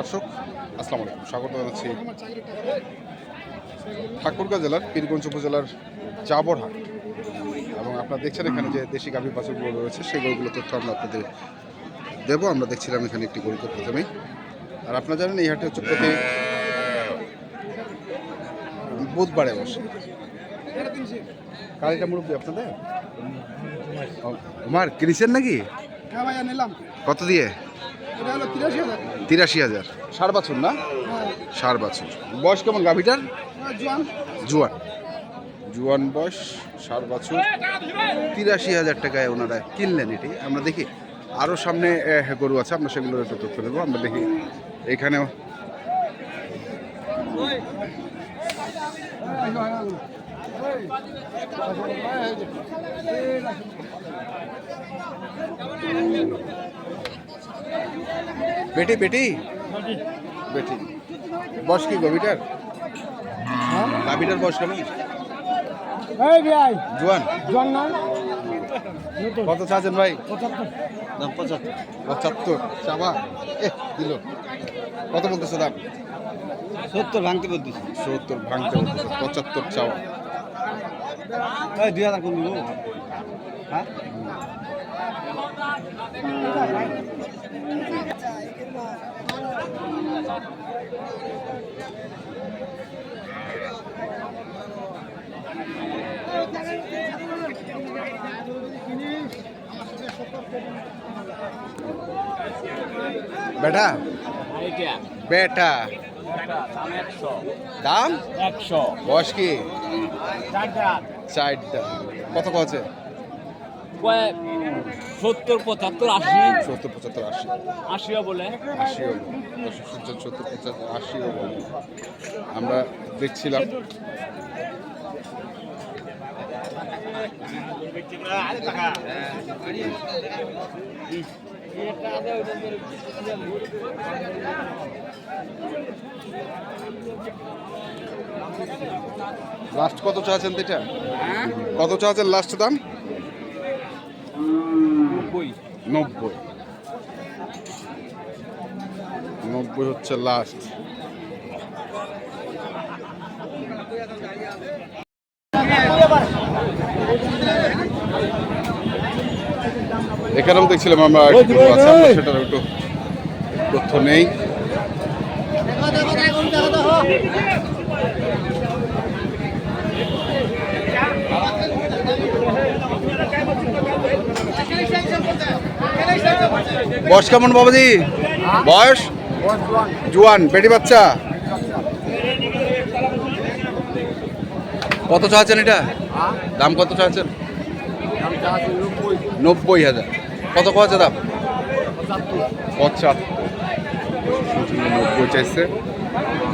দর্শক আসসালামু আলাইকুম। স্বাগত জানাচ্ছি ঠাকুরগাঁ জেলার পীরগঞ্জ উপজেলার জাবরহাট। এবং আপনারা দেখছেন এখানে যে দেশি গাভীর বাছুরগুলো রয়েছে সেই গরুগুলো তথ্য আমরা আপনাদের দেবো। আমরা দেখছিলাম এখানে একটি গরুকে প্রথমেই আর আপনারা জানেন এই হাটে হচ্ছে প্রতি বুধবারে বসে কালিটা মুরব্বী আপনাদের? ও, উমার কিনেছেন নাকি? হ্যাঁ কত দিয়ে? তিরাশি হাজার। ষাট বাছুর না? হ্যাঁ ষাট বাছুর। বয়স কেমন গাভীটার? হ্যাঁ, জুয়ান। জুয়ান। বয়স ষাট বছর। তিরাশি হাজার টাকায় ওনারা কিনলেন এটি। আমরা দেখি আরও সামনে আহ, গরু আছে আমরা সেগুলোর একটু তথ্য দেবো। আমরা দেখি এখানেও। বেটি বেটি? বেটি। বয়স কি গভীটার গাভীটার বয়স কেমন? এই ভাই। জুয়ান। জোয়ান না? কত চাচ্ছেন ভাই? পঁচাত্তর। দাম পঁচাত্তর। পঁচাত্তর। চাবা? এ দিল। কত বলতেছে দাম? সত্তর ভাঙতে বলছিস সত্তর ভাঙতে বলতেছে। পঁচাত্তর চাওয়া। এই দুই হাজার কমবো হ্যাঁ? বেটা? বেটা। দাম একশো। বয়স কি? চারটা কত কছে সত্তর পঁচাত্তর আশি। সত্তর পঁচাত্তর আশি। আশিও বলে। আশি হলো দশ সত্তর পঁচাত্তর আশি হলো আমরা দেখছিলাম। লাস্ট কত চাচ্ছেন তো এটা? কত চাচ্ছেন লাস্ট দাম? নব্বই। নব্বই। নব্বই হচ্ছে লাস্ট এখানেও দেখছিলাম আমরা? সেটার একটু তথ্য নেই। বয়স কেমন বাবাজি? বয়স? জুয়ান বেটি বাচ্চা। কত চাচ্ছেন এটা? দাম কত চাচ্ছেন? নব্বই হাজার। কত কছে দাম? পঁচাত্তর। নব্বই চাইছে।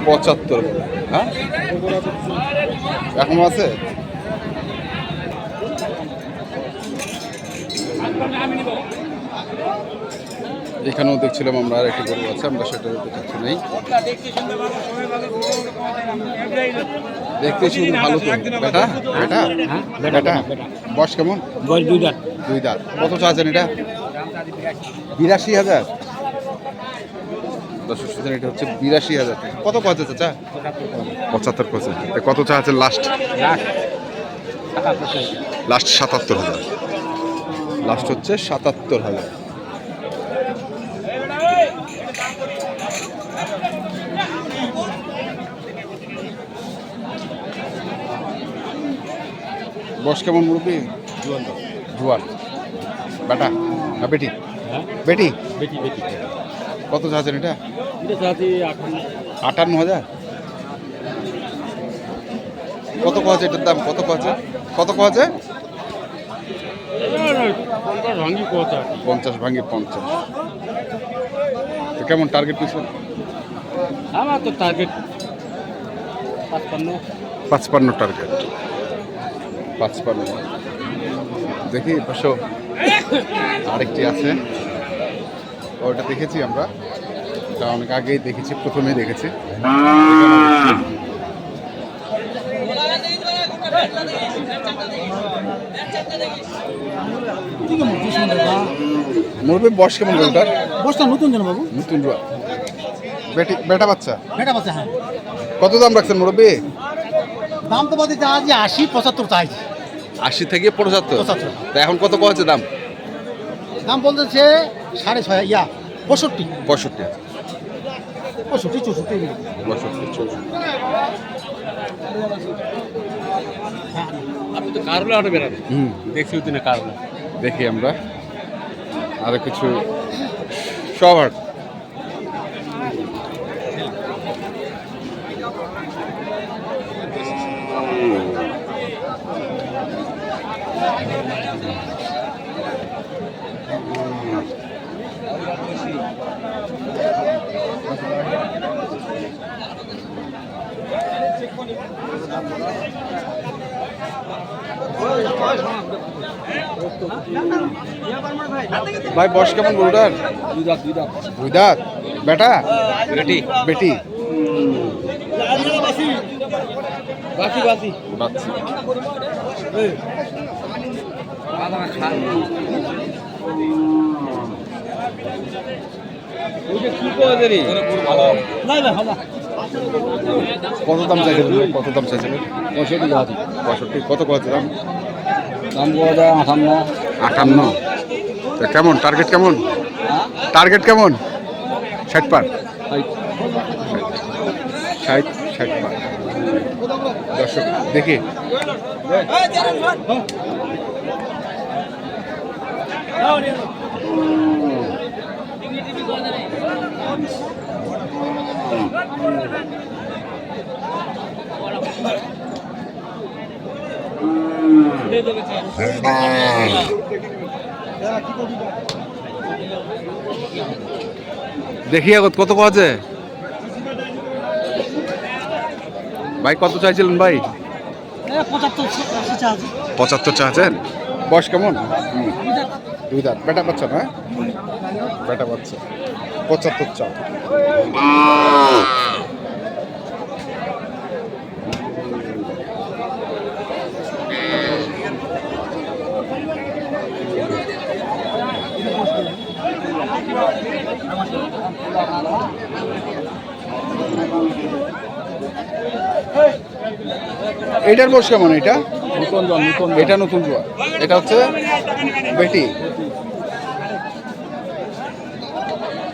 পঁচাত্তর। হ্যাঁ? এখন আছে? এখানেও দেখছিলাম আমরা আর একটি গরু আছে আমরা সেটার উপর তথ্য নেই। দেখতে শুধু ভালো তো বেটা? বেটা? বেটা? বয়স কেমন? বয়স দুই হাজার দুই দাঁত। কত চাচ্ছেন এটা? বিরাশি হাজার। দর্শক এটা হচ্ছে বিরাশি হাজার কত কত চাচা? পঁচাত্তর কত কত চাচ্ছেন লাস্ট। লাস্ট সাতাত্তর হাজার। লাস্ট হচ্ছে সাতাত্তর হাজার। বয়স কেমন মুরব্বী? জুয়ান। বেটা? না বেটি? বেটি? বেটি বেটি। কত চাচ্ছেন এটা? আটান্ন। হাজার? কত আছে এটার দাম? কত আছে? কত আছে? পঞ্চাশ ভাঙি পঞ্চাশ। কেমন টার্গেট কিছু আমার তো টার্গেট পাঁচপান্ন। পাঁচপান্ন টার্গেট পাঁচপান্ন। দেখি পাশে আরেকটি আছে। ওটা দেখেছি আমরা। এটা অনেক আগেই দেখেছি প্রথমেই দেখেছি। মুরব্বী বয়স কেমন গরুটার বসটা নতুন জন বাবু নতুন রুয়া বেটি বেটা বাচ্চা? বেটা বাচ্চা হ্যাঁ। কত দাম রাখছেন মুরব্বী? দাম তো যা যে আশি পঁচাত্তর চাইছে। আশি থেকে পঁচাত্তর। তা এখন কত কয়েছে দাম? দাম বলতেছে সাড়ে ছয় ইয়া পঁয়ষট্টি। পঁয়ষট্টি। পঁয়ষট্টি চৌষট্টি। পঁয়ষট্টি চৌষট্টি। আপনি তো কারলে হাটে বেড়াবেন হুম। দেখছি দিনে কারলে দেখি আমরা। আরও কিছু সব হাট ভাই বয়স কেমন গরুটার দুই দাঁত। বেটা? বেটি। বেটি। বাসি বাসি। কত দাম ভাই? কত দাম পঁয়ষট্টি। পঁয়ষট্টি। কত কত দাম দাম কেমন? টার্গেট কেমন? টার্গেট কেমন? ষাট পার। ষাট পার। দর্শক দেখি। দেখি আগত কত আছে? ভাই কত চাইছিলেন ভাই? পঁচাত্তর চাচ্ছেন বয়স কেমন? দুই দাঁত। বেটা বাচ্চা না? বেটা বাচ্চা। পঁচাত্তর চা। এইটার বয়স কেমন এটা? নতুন জন নতুন এটা নতুন জোয়া এটা হচ্ছে বেটি।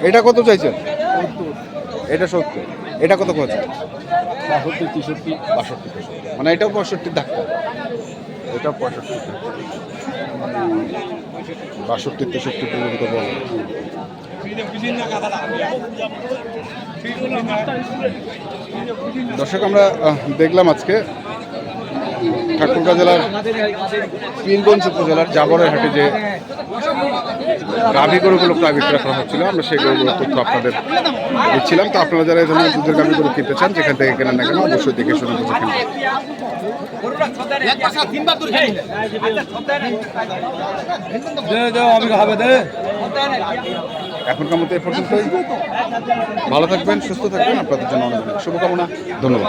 এটা কত চাইছেন? এটা সত্তর। এটা কত কত বাষট্টি তেষট্টি বাষট্টি। মানে এটাও পঁয়ষট্টির ধাক্কা। এটাও পঁয়ষট্টি। বাষট্টি তেষট্টি পর্যন্ত বল। দর্শক আমরা দেখলাম আজকে ঠাকুরগাঁ জেলার পীরগঞ্জ উপজেলার জাবরের হাটে যে গাভী গরুগুলো প্রায় বিক্রয় করা হচ্ছিল, আমরা সেই গরুগুলোর তথ্য আপনাদের দিচ্ছিলাম। তো আপনারা যারা এখানে দুধের গাভী গরু কিনতে চান, যেখান থেকে কেনেন না কেন, অবশ্যই দেখে শুনে বুঝে এখনকার মতো এ পর্যন্তই। ভালো থাকবেন, সুস্থ থাকবেন, আপনাদের জন্য অনেক শুভকামনা। ধন্যবাদ।